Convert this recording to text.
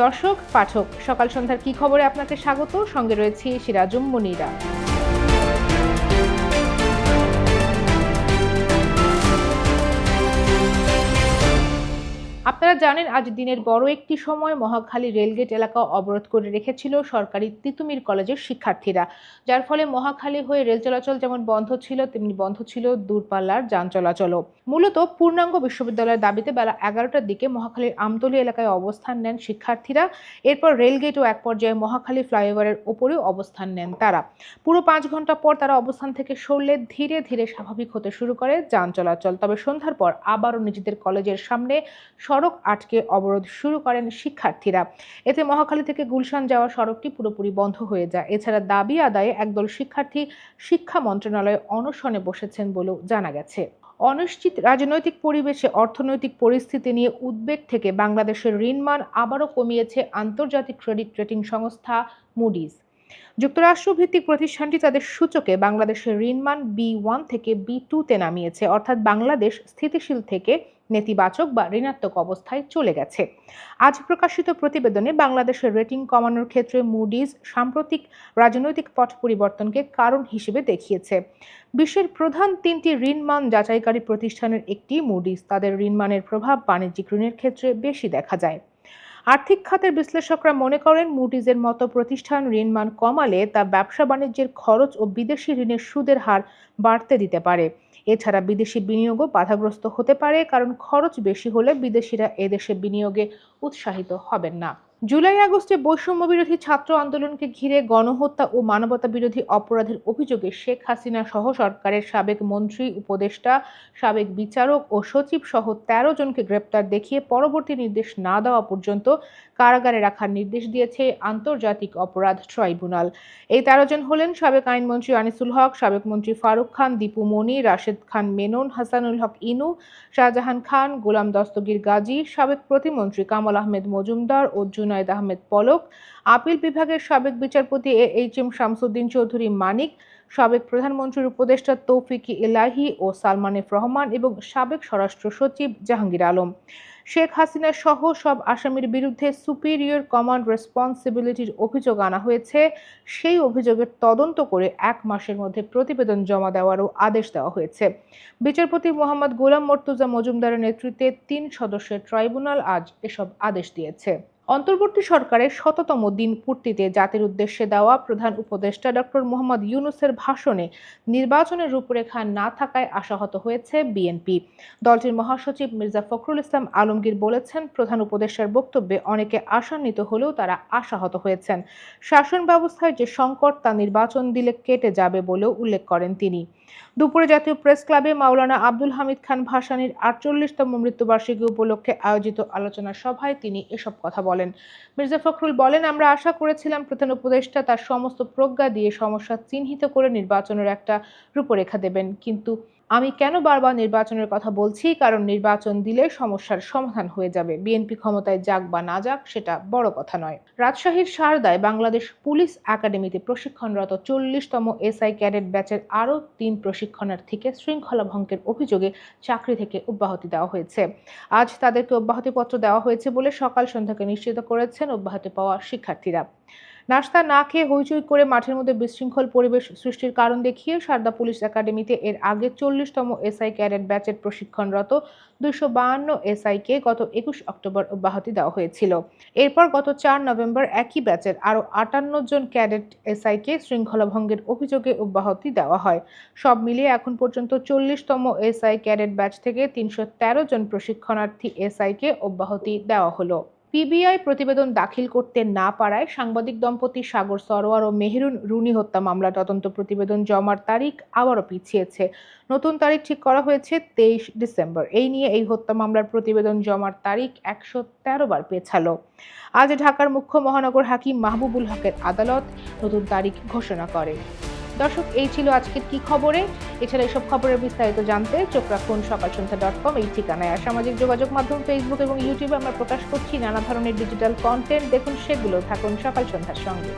দর্শক পাঠক সকাল সন্ধ্যার কি খবরে আপনাকে স্বাগত? সঙ্গে রয়েছি সিরাজুম মনিরা। আপনারা জানেন, আজ দিনের বড় একটি সময় মহাখালী রেলগেট এলাকা অবরোধ করে রেখেছিল সরকারি তিতুমির কলেজের শিক্ষার্থীরা। যার ফলে মহাখালী হয়ে রেল চলাচল যেমন বন্ধ ছিল, তেমনি বন্ধ ছিল দূরপাল্লার যান চলাচলও। মূলত পূর্ণাঙ্গ বিশ্ববিদ্যালয়ের দাবিতে বেলা এগারোটার দিকে মহাখালীর আমতলী এলাকায় অবস্থান নেন শিক্ষার্থীরা। এরপর রেলগেট ও এক পর্যায়ে মহাখালী ফ্লাইওভারের ওপরেও অবস্থান নেন তারা। পুরো পাঁচ ঘণ্টা পর তারা অবস্থান থেকে সরলে ধীরে ধীরে স্বাভাবিক হতে শুরু করে যান চলাচল। তবে সন্ধ্যার পর আবারও নিজেদের কলেজের সামনে সড়ক আটকে অবরোধ শুরু করেন শিক্ষার্থীরা। এতে মহাখালী থেকে গুলশান যাওয়া সড়কটি পুরোপুরি বন্ধ হয়ে যায়। এছাড়া দাবি আদায়ে একদল শিক্ষার্থী শিক্ষা মন্ত্রণালয়ে অনশনে বসেছেন বলেও জানা গেছে। অনিশ্চিত রাজনৈতিক পরিবেশে অর্থনৈতিক পরিস্থিতি নিয়ে উদ্বেগ থেকে বাংলাদেশের ঋণমান আবারও কমিয়েছে আন্তর্জাতিক ক্রেডিট রেটিং সংস্থা মুডিস যুক্তরাষ্ট্রভিত্তিক প্রতিষ্ঠানটি তাদের সূচকে বাংলাদেশের ঋণমান বি ওয়ান থেকে বি টুতে নামিয়েছে। অর্থাৎ বাংলাদেশ স্থিতিশীল থেকে নেতিবাচক বা ঋণাত্মক অবস্থায় চলে গেছে। আজ প্রকাশিত প্রতিবেদনে বাংলাদেশের রেটিং কমানোর ক্ষেত্রে মুডিজ সাম্প্রতিক রাজনৈতিক পট পরিবর্তনকে কারণ হিসেবে দেখিয়েছে। বিশ্বের প্রধান তিনটি ঋণমান যাচাইকারী প্রতিষ্ঠানের একটি মুডিজ তাদের ঋণমানের প্রভাব বাণিজ্যিক ঋণের ক্ষেত্রে বেশি দেখা যায়। আর্থিক খাতের বিশ্লেষকরা মনে করেন মুডিজের মতো প্রতিষ্ঠান ঋণমান কমালে তা ব্যবসা বাণিজ্যের খরচ ও বিদেশি ঋণের সুদের হার বাড়তে দিতে পারে। এছাড়া বিদেশি বিনিয়োগও বাধাগ্রস্ত হতে পারে, কারণ খরচ বেশি হলে বিদেশিরা এদেশে বিনিয়োগে উৎসাহিত হবেন না। জুলাই আগস্টে বৈষম্য বিরোধী ছাত্র আন্দোলনকে ঘিরে গণহত্যা ও মানবতা বিরোধী অপরাধের অভিযোগে শেখ হাসিনা সহ সরকারের সাবেক মন্ত্রী, উপদেষ্টা, সাবেক বিচারক ও সচিব সহ তেরো জনকে গ্রেপ্তার দেখিয়ে পরবর্তী নির্দেশ না দেওয়া পর্যন্ত কারাগারে রাখার নির্দেশ দিয়েছে আন্তর্জাতিক অপরাধ ট্রাইব্যুনাল। এই তেরো জন হলেন সাবেক আইনমন্ত্রী আনিসুল হক, সাবেক মন্ত্রী ফারুক খান, দীপু মনি, রাশেদ খান মেনন, হাসানুল হক ইনু, শাহজাহান খান, গোলাম দস্তগীর গাজী, সাবেক প্রতিমন্ত্রী কামাল আহমেদ মজুমদার ও জুনায়দ আহমেদ পলক, আপিল বিভাগের সাবেক বিচারপতি A H M Shamsuddin Chowdhury Manik, সাবেক প্রধানমন্ত্রীর উপদেষ্টা তৌফিকি ইলাহি ও সালমান এফ রহমান এবং সাবেক স্বরাষ্ট্র সচিব জাহাঙ্গীর আলম। শেখ হাসিনা সহ সব আসামির বিরুদ্ধে সুপিরিয়র কমান্ড রেসপন্সিবিলিটির অভিযোগ আনা হয়েছে। সেই অভিযোগের তদন্ত করে এক মাসের মধ্যে প্রতিবেদন জমা দেওয়ারও আদেশ দেওয়া হয়েছে। বিচারপতি মোহাম্মদ গোলাম মর্তুজা মজুমদারের নেতৃত্বে তিন সদস্যের ট্রাইব্যুনাল আজ এসব আদেশ দিয়েছে। অন্তর্বর্তী সরকারের শততম দিন পূর্তিতে জাতির উদ্দেশ্যে দেওয়া প্রধান উপদেষ্টা ডক্টর মোহাম্মদ ইউনুসের ভাষণে নির্বাচনের রূপরেখা না থাকায় আশাহত হয়েছে বিএনপি। দলটির মহাসচিব মির্জা ফখরুল ইসলাম আলমগীর বলেছেন, প্রধান উপদেষ্টার বক্তব্যে অনেকে আশান্বিত হলেও তারা আশাহত হয়েছেন। শাসন ব্যবস্থায় যে সংকট, তা নির্বাচন দিলে কেটে যাবে বলেও উল্লেখ করেন তিনি। দুপুরে জাতীয় প্রেস ক্লাবে মাওলানা আব্দুল হামিদ খান ভাসানীর আটচল্লিশতম মৃত্যুবার্ষিকী উপলক্ষে আয়োজিত আলোচনা সভায় তিনি এসব কথা বলেন। মির্জা ফখরুল বলেন, আমরা আশা করেছিলাম প্রধান উপদেষ্টা তার সমস্ত প্রজ্ঞা দিয়ে সমস্যা চিহ্নিত করে নির্বাচনের একটা রূপরেখা দেবেন। কিন্তু আমি কেন বারবার নির্বাচনের কথা বলছি? কারণ নির্বাচন দিলে সমস্যার সমাধান হয়ে যাবে। বিএনপি ক্ষমতায় যাক বা না যাক, সেটা বড় কথা নয়। রাজশাহীর সারদায় বাংলাদেশ পুলিশ একাডেমিতে প্রশিক্ষণরত চল্লিশতম এসআই ক্যাডেট ব্যাচের আরও তিন প্রশিক্ষণার্থীকে শৃঙ্খলা ভঙ্গের অভিযোগে চাকরি থেকে অব্যাহতি দেওয়া হয়েছে। আজ তাদেরকে অব্যাহতিপত্র দেওয়া হয়েছে বলে সকাল সন্ধ্যাকে নিশ্চিত করেছেন অব্যাহতি পাওয়া শিক্ষার্থীরা। নাস্তা না খেয়ে হইচই করে মাঠের মধ্যে বিশৃঙ্খল পরিবেশ সৃষ্টির কারণ দেখিয়ে সারদা পুলিশ একাডেমিতে এর আগে চল্লিশতম এসআই ক্যাডেট ব্যাচের প্রশিক্ষণরত দুইশো বাহান্ন এসআইকে গত একুশ অক্টোবর অব্যাহতি দেওয়া হয়েছিল। এরপর গত চার নভেম্বর একই ব্যাচের আরও আটান্ন জন ক্যাডেট এসআইকে শৃঙ্খলা ভঙ্গের অভিযোগে অব্যাহতি দেওয়া হয়। সব মিলিয়ে এখন পর্যন্ত চল্লিশতম এসআই ক্যাডেট ব্যাচ থেকে তিনশো তেরো জন প্রশিক্ষণার্থী এসআইকে অব্যাহতি দেওয়া হলো। পিবিআই প্রতিবেদন দাখিল করতে না পারায় সাংবাদিক দম্পতি সাগর সরোয়ার ও মেহরুন রুনি হত্যা মামলা তদন্ত প্রতিবেদন জমার তারিখ আবারও পিছিয়েছে। নতুন তারিখ ঠিক করা হয়েছে তেইশ ডিসেম্বর। এই নিয়ে এই হত্যা মামলার প্রতিবেদন জমার তারিখ একশো তেরো বার পেছালো। আজ ঢাকার মুখ্য মহানগর হাকিম মাহবুবুল হকের আদালত নতুন তারিখ ঘোষণা করে। দর্শক, এই ছিল আজকের কি খবরে? এছাড়া এসব খবরের বিস্তারিত জানতে চোখ রাখুন সকাল সন্ধ্যা ডট কম এই ঠিকানায়। আর সামাজিক যোগাযোগ মাধ্যম ফেসবুক এবং ইউটিউবে আমরা প্রকাশ করছি নানা ধরনের ডিজিটাল কন্টেন্ট দেখুন সেগুলো, থাকুন সকাল সন্ধ্যার সঙ্গে।